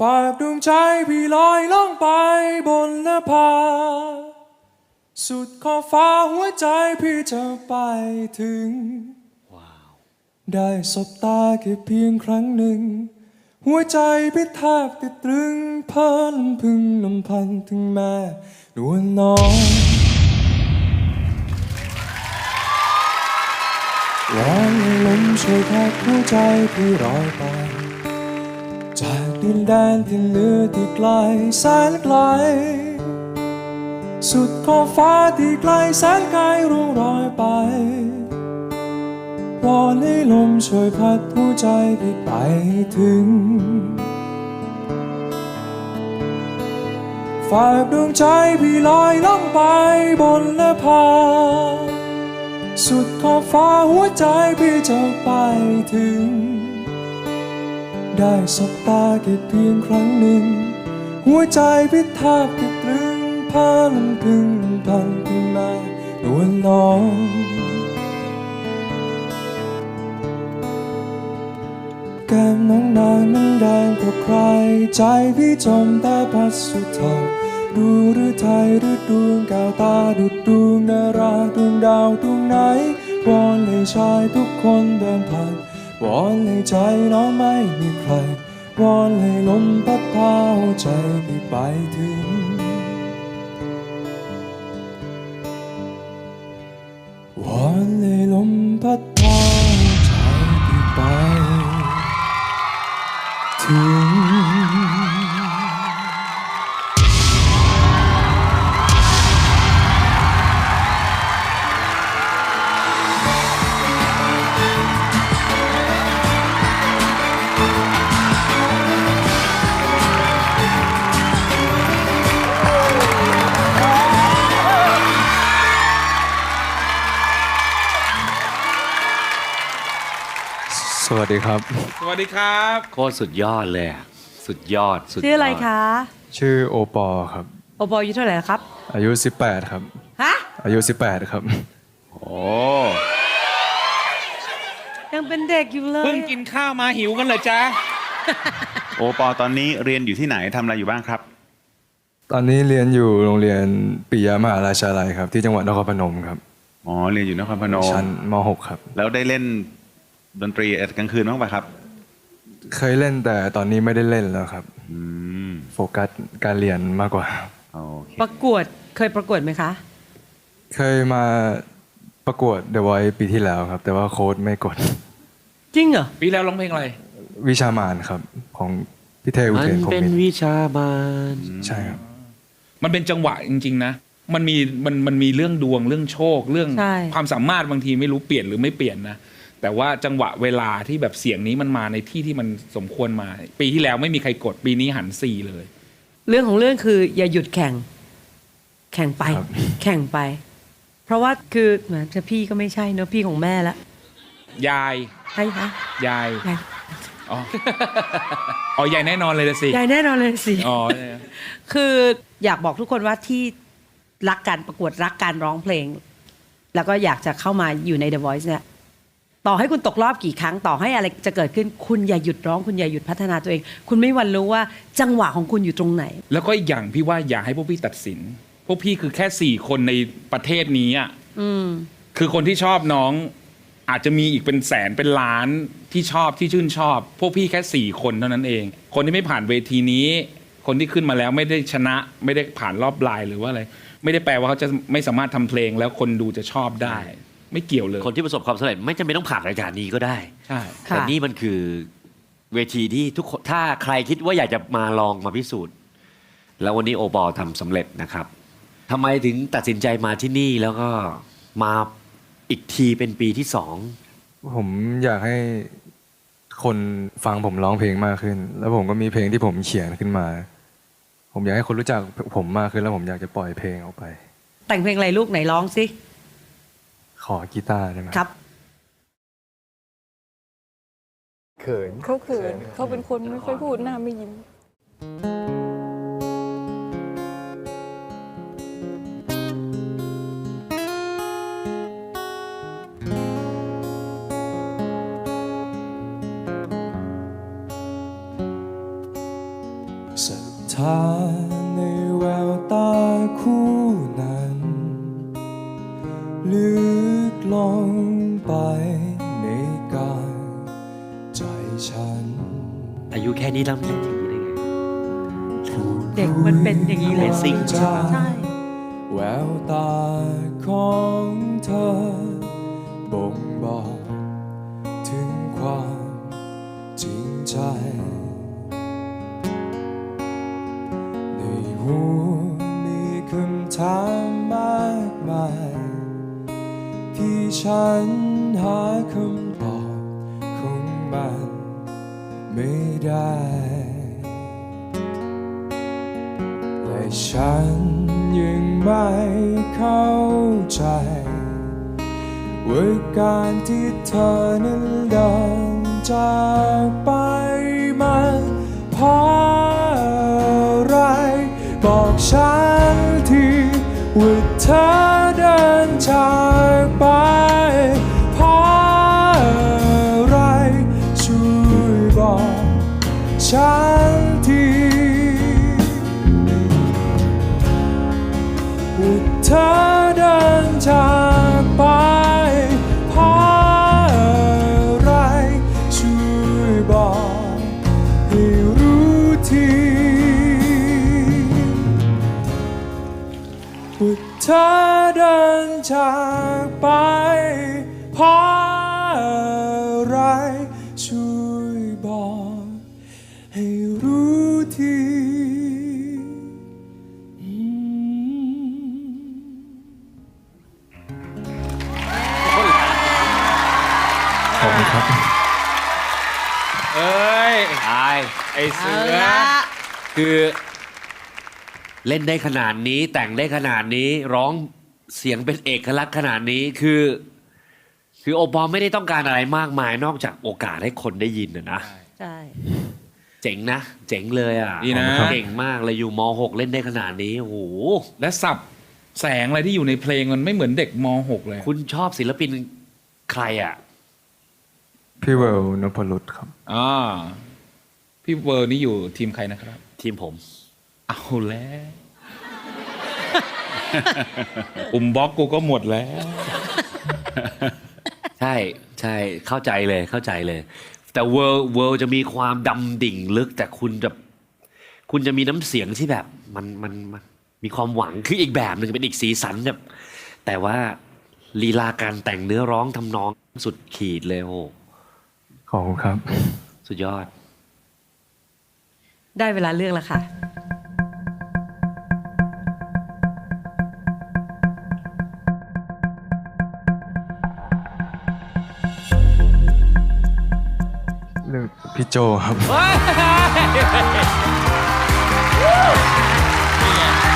ฝากดวงใจพี่ลอยล่องไปบนนภา สุดขอบฟ้าหัวใจพี่จะไปถึง ได้สบตาแค่เพียงครั้งหนึ่ง หัวใจพี่แทบติดตรึงเพลินลำพึงลำพันถึงแม่นวลน้องวอนให้ลมช่วยพัดหัวใจพี่ลอยไป จากดินแดนที่เหนือที่ไกลแสนไกล สุดขอบฟ้าที่ไกลแสนไกลร่วงรอยไปวอนให้ลมช่วยพัดหัวใจพี่ไปถึงฝากดวงใจพี่ลอยล่องไปบนนภาสุดขอบฟ้าหัวใจพี่จะไปถึง ได้สบตาแค่เพียงครั้งหนึ่ง หัวใจพี่แทบติดตรึงพาลำพึงพันขึ้นมานวลน้องแก้มน้องนางนั้นแดงกว่าใคร ใจพี่จมแต่พัดสุดทางดูหรือไทยหรือดวงแก้วตาดุดดวงนาราดวงดาวดวงไหนวอนให้ชายทุกคนเดินผ่าน วอนให้ใจน้องไม่มีใครวอนให้ลมพัดพาวใจพี่ไปถึง สวัสดีครับ สวัสดีครับ โคตรสุดยอดเลยอะสุดยอด สุดยดชื่ออะไรคะ ชื่อโอปอครับ โอปออายุเท่าไหร่แล้วครับ อายุ 18 ครับ ฮะ อายุ 18 ครับ โอ้ยังเป็นเด็กอยู่เลย เพิ่งกินข้าวมาหิวกันเหรอจ๊ะ โอปอตอนนี้เรียนอยู่ที่ไหนทำอะไรอยู่บ้างครับ ตอนนี้เรียนอยู่โรงเรียนปิยมหาราชาลัยครับ ที่จังหวัดนครพนมครับ อ๋อ เรียนอยู่นครพนม ชั้นม .6 ครับ แล้วได้เล่น ดนตรีกลางคืนบ้างปะครับ เคยเล่นแต่ตอนนี้ไม่ได้เล่นแล้วครับอืมโฟกัสการเรียนมากกว่า โอเคประกวดเคยประกวดไหมคะ เคยมาประกวด The Voice ปีที่แล้วครับ แต่ว่าโค้ดไม่กด จริงเหรอ ปีแล้วร้องเพลงอะไรวิชามานครับ ของพี่เทอุมันเทนพรหมเป็นมิตรวิชาบานใช่ครับ มันเป็นจังหวะจริง ๆ นะ มันมีมันมันมีเรื่องดวงเรื่องโชคเรื่องใช่ ความสามารถบางทีไม่รู้เปลี่ยนหรือไม่เปลี่ยนนะ แต่ว่าจังหวะเวลาที่แบบเสียงนี้มันมาในที่ที่มันสมควรมา ปีที่แล้วไม่มีใครกดปีนี้หันสี่เลย เรื่องของเรื่องคืออย่าหยุดแข่ง แข่งไปครับแข่งไป เพราะว่าคือแหมจะพี่ก็ไม่ใช่เนอะพี่ของแม่ละยายใช่คะยายยายอ๋ออ๋อยายแน่นอนเลยละสิยายแน่นอนเลยสิอ๋อคืออยากบอกทุกคนว่าที่รักการประกวดรักการร้องเพลง แล้วก็อยากจะเข้ามาอยู่ใน The Voice เนี่ย ต่อให้คุณตกรอบกี่ครั้งต่อให้อะไรจะเกิดขึ้นคุณอย่าหยุดร้อง คุณอย่าหยุดพัฒนาตัวเอง คุณไม่มีวันรู้ว่าจังหวะของคุณอยู่ตรงไหน แล้วก็อีกอย่างพี่ว่าอย่าให้พวกพี่ตัดสิน พวกพี่คือแค่สี่คนในประเทศนี้อะอืมคือคนที่ชอบน้อง อาจจะมีอีกเป็นแสนเป็นล้านที่ชอบที่ชื่นชอบ พวกพี่แค่สี่คนเท่านั้นเอง คนที่ไม่ผ่านเวทีนี้ คนที่ขึ้นมาแล้วไม่ได้ชนะไม่ได้ผ่านรอบลายหรือว่าอะไรไม่ได้แปลว่าเขาจะไม่สามารถทำเพลงแล้วคนดูจะชอบได้ ไม่เกี่ยวเลย คนที่ประสบความสำเร็จไม่จำเป็นต้องผ่านรายการนี้ก็ได้ ใช่ ค่ะ แต่นี่มันคือเวทีที่ทุกคนถ้าใครคิดว่าอยากจะมาลองมาพิสูจน์ แล้ววันนี้โอปอทำสำเร็จนะครับทำไมถึงตัดสินใจมาที่นี่แล้วก็มาอีกทีเป็นปีที่สอง ผมอยากให้คนฟังผมร้องเพลงมากขึ้น แล้วผมก็มีเพลงที่ผมเขียนขึ้นมา ผมอยากให้คนรู้จักผมมากขึ้นแล้วผมอยากจะปล่อยเพลงออกไป แต่งเพลงอะไรลูกไหนร้องสิ ขอกีตาร์ได้ไหมครับ เขิน เขาเขินเขาเป็นคนไม่ค่อยพูดหน้าไม่ยิ้มผศรัทธาในแววตาคู่ แค่นี้แล้วเล่นอย่างนี้ได้ไงเด็กมันเป็นอย่างนี้เลย Amazing ใช่ แววตาของเธอ บ่งบอก ถึงความจริงใจ ในหัวมีคำถามมากมาย ที่ฉันหาคำ ไม่ได้และฉันยังไม่เข้าใจ ว่าการที่เธอนั้นเดินจากไปมันเพราะอะไร บอกฉันทีว่าเธอเดินจากไป ฉันทีว่าเธอเดินจากไปเพราะอะไรช่วยบอกให้รู้ทีว่าเธอเดินจากไป อบคุณครับ เอ้ยตายไอเสืเอาอละคือ เล่นได้ขนาดนี้แต่งได้ขนาดนี้ร้องเสียงเป็นเอกลักษณ์ขนาดนี้คือ คือโอปอลไม่ได้ต้องการอะไรมากมายนอกจากโอกาสให้คนได้ยินนะนะใช่เจ๋งนะ เจ๋งเลยอะดีนะ เก่งมากเลยอยู่ม .6 เล่นได้ขนาดนี้โอ้โหและสับแสงอะไรที่อยู่ในเพลงมันไม่เหมือนเด็กม .6 เลย คุณชอบศิลปินใครอะ พี่เวลนพรุตครับอ่าพี่เวอร์นี่อยู่ทีมใครนะครับ ทีมผม เอาแล้วปุ่มบล็อกกูก็หมดแล้ว ใช่ใช่เข้าใจเลยเข้าใจเลย แต่เวิร์เวิร์จะมีความดำดิ่งลึก แต่คุณจะคุณจะมีน้ำเสียงที่แบบมันมันมันมีความหวังคืออีกแบบหนึ่งเป็นอีกสีสันแบบแต่ว่าลีลาการแต่งเนื้อร้องทำนองสุดขีดเลยโอ้โห ขอบคุณครับ สุดยอด ได้เวลาเลือกแล้วค่ะ เลือกพี่โจครับ เ